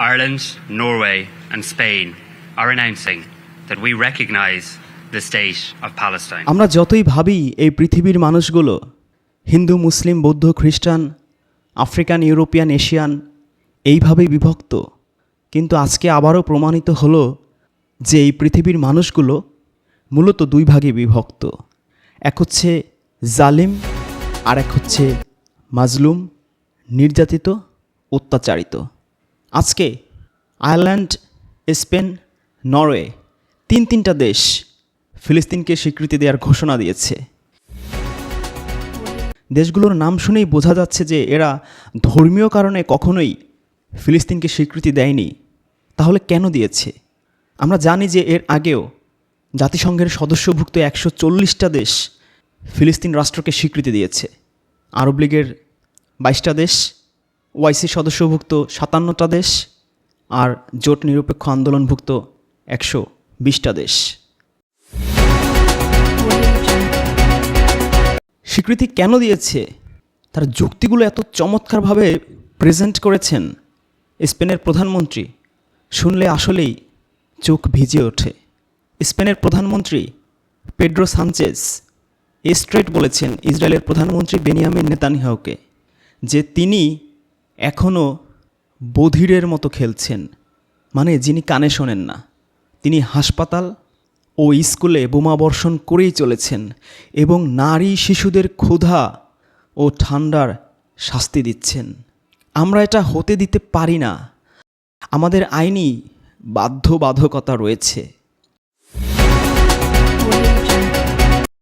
Ireland, Norway, and Spain are announcing that we recognise the state of Palestine. আমরা যতই ভাবি এই পৃথিবীর মানুষগুলো হিন্দু মুসলিম বৌদ্ধ খ্রিস্টান আফ্রিকান ইউরোপিয়ান এশিয়ান এইভাবেই বিভক্ত। কিন্তু আজকে আবারও প্রমাণিত হলো যে এই পৃথিবীর মানুষগুলো মূলত দুই ভাগে বিভক্ত। এক হচ্ছে জালিম আর এক হচ্ছে মাজলুম নির্যাতিত অত্যাচারিত। আজকে আয়ারল্যান্ড, স্পেন, নরওয়ে, তিন তিনটা দেশ ফিলিস্তিনকে স্বীকৃতি দেওয়ার ঘোষণা দিয়েছে। দেশগুলোর নাম শুনেই বোঝা যাচ্ছে যে এরা ধর্মীয় কারণে কখনোই ফিলিস্তিনকে স্বীকৃতি দেয়নি। তাহলে কেন দিয়েছে? আমরা জানি যে এর আগেও জাতিসংঘের সদস্যভুক্ত একশো চল্লিশটা দেশ ফিলিস্তিন রাষ্ট্রকে স্বীকৃতি দিয়েছে। আরব লীগের বাইশটা দেশ ওয়াইসি সদস্যভুক্ত সাতান্নটা দেশ আর জোট নিরপেক্ষ আন্দোলনভুক্ত একশো বিশটা দেশ। স্বীকৃতি কেন দিয়েছে? তার যুক্তিগুলো এত চমৎকারভাবে প্রেজেন্ট করেছেন স্পেনের প্রধানমন্ত্রী, শুনলে আসলেই চোখ ভিজে ওঠে। স্পেনের প্রধানমন্ত্রী পেড্রো সানচেস স্ট্রেট বলেছেন, ইসরায়েলের প্রধানমন্ত্রী বেনিয়ামিন নেতানিয়াহুকে, যে তিনি এখনও বধিরের মতো খেলছেন। মানে যিনি কানে শোনেন না। তিনি হাসপাতাল ও স্কুলে বোমাবর্ষণ করেই চলেছেন এবং নারী শিশুদের ক্ষুধা ও ঠান্ডার শাস্তি দিচ্ছেন। আমরা এটা হতে দিতে পারি না। আমাদের আইনি বাধ্যবাধকতা রয়েছে।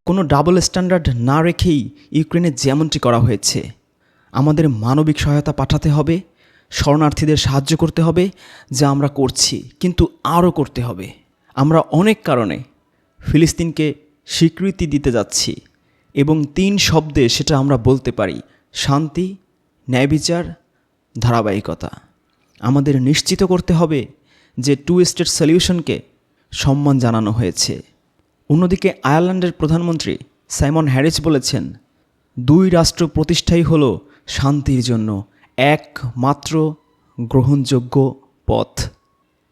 কোনো ডাবল স্ট্যান্ডার্ড না রেখেই ইউক্রেনে যেমনটি করা হয়েছে আমাদের মানবিক সহায়তা পাঠাতে হবে, শরণার্থীদের সাহায্য করতে হবে, যা আমরা করছি, কিন্তু আরও করতে হবে। আমরা অনেক কারণে ফিলিস্তিনকে স্বীকৃতি দিতে যাচ্ছি এবং তিন শব্দে সেটা আমরা বলতে পারি, শান্তি, ন্যায়বিচার, ধারাবাহিকতা। আমাদের নিশ্চিত করতে হবে যে টু স্টেট সলিউশনকে সম্মান জানানো হয়েছে। অন্যদিকে আয়ারল্যান্ডের প্রধানমন্ত্রী সাইমন হ্যারিস বলেছেন, দুই রাষ্ট্র প্রতিষ্ঠাই হল শান্তির জন্য একমাত্র গ্রহণযোগ্য পথ।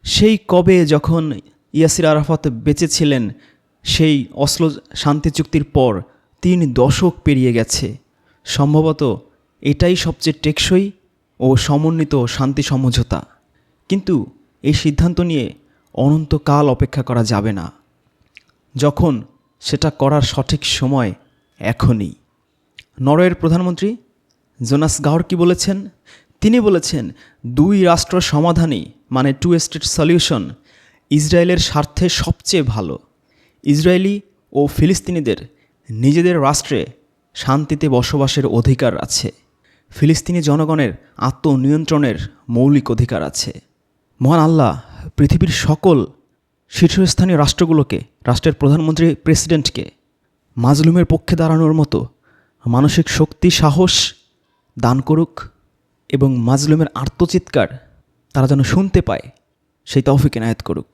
সেই কবে যখন ইয়াসির আরাফাত বেঁচে ছিলেন সেই অসলো শান্তি চুক্তির পর তিন দশক পেরিয়ে গেছে। সম্ভবত এটাই সবচেয়ে টেকসই ও সমন্বিত শান্তি সমঝোতা। কিন্তু এই সিদ্ধান্ত নিয়ে অনন্তকাল অপেক্ষা করা যাবে না। যখন সেটা করার সঠিক সময় এখনই। নরওয়ের প্রধানমন্ত্রী জোনাস গাওর কি বলেছেন? তিনি বলেছেন, দুই রাষ্ট্র সমাধানই মানে টু স্টেট সলিউশন ইসরায়েলের স্বার্থে সবচেয়ে ভালো। ইসরায়েলি ও ফিলিস্তিনিদের নিজেদের রাষ্ট্রে শান্তিতে বসবাসের অধিকার আছে। ফিলিস্তিনি জনগণের আত্মনিয়ন্ত্রণের মৌলিক অধিকার আছে। মহান আল্লাহ পৃথিবীর সকল শীর্ষস্থানীয় রাষ্ট্রগুলোকে, রাষ্ট্রের প্রধানমন্ত্রী, প্রেসিডেন্টকে মাজলুমের পক্ষে দাঁড়ানোর মতো মানসিক শক্তি, সাহস দান করুক এবং মাজলুমের আত্মচিৎকার তারা যেন শুনতে পায় সেই তৌফিক এনায়ত করুক।